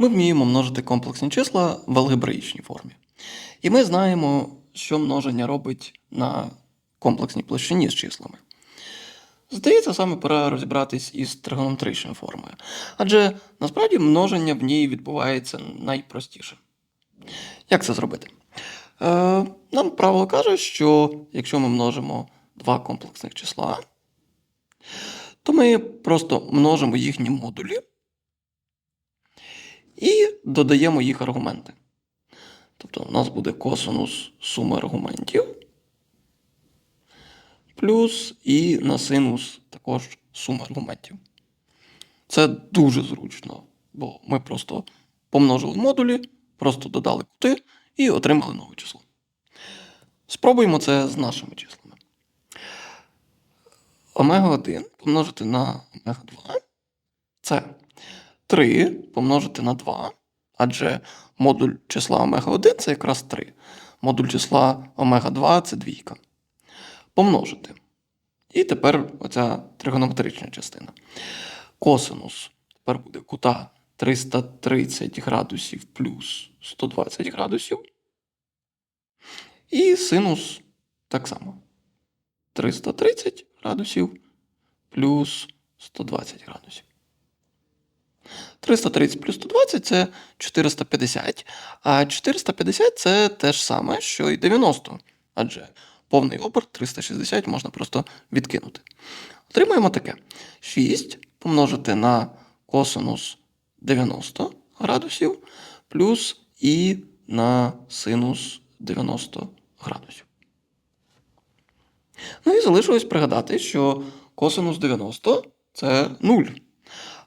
Ми вміємо множити комплексні числа в алгебраїчній формі. І ми знаємо, що множення робить на комплексній площині з числами. Здається, саме пора розібратись із тригонометричною формою. Адже насправді множення в ній відбувається найпростіше. Як це зробити? Е, нам правило каже, що якщо ми множимо два комплексних числа, то ми просто множимо їхні модулі і додаємо їх аргументи. Тобто у нас буде косинус суми аргументів, плюс і на синус також сума аргументів. Це дуже зручно, бо ми просто помножили модулі, просто додали кути і отримали нове число. Спробуємо це з нашими числами. Омега 1 помножити на омега 2 це 3 помножити на 2, адже модуль числа омега 1 це якраз 3. Модуль числа омега 2 це двійка. Помножити. І тепер оця тригонометрична частина. Косинус тепер буде кута 330 градусів плюс 120 градусів. І синус так само. 330 градусів плюс 120 градусів. 330 плюс 120 це 450, а 450 це те ж саме, що і 90. Адже повний оберт 360 можна просто відкинути. Отримаємо таке: 6 помножити на косинус 90 градусів плюс і на синус 90 градусів. Ну і залишилось пригадати, що косинус 90 це 0.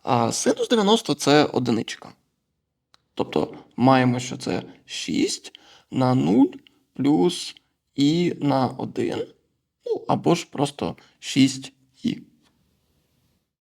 А синус 90 це одиничка. Тобто маємо, що це 6 на 0 плюс і на 1. Ну, або ж просто 6 і.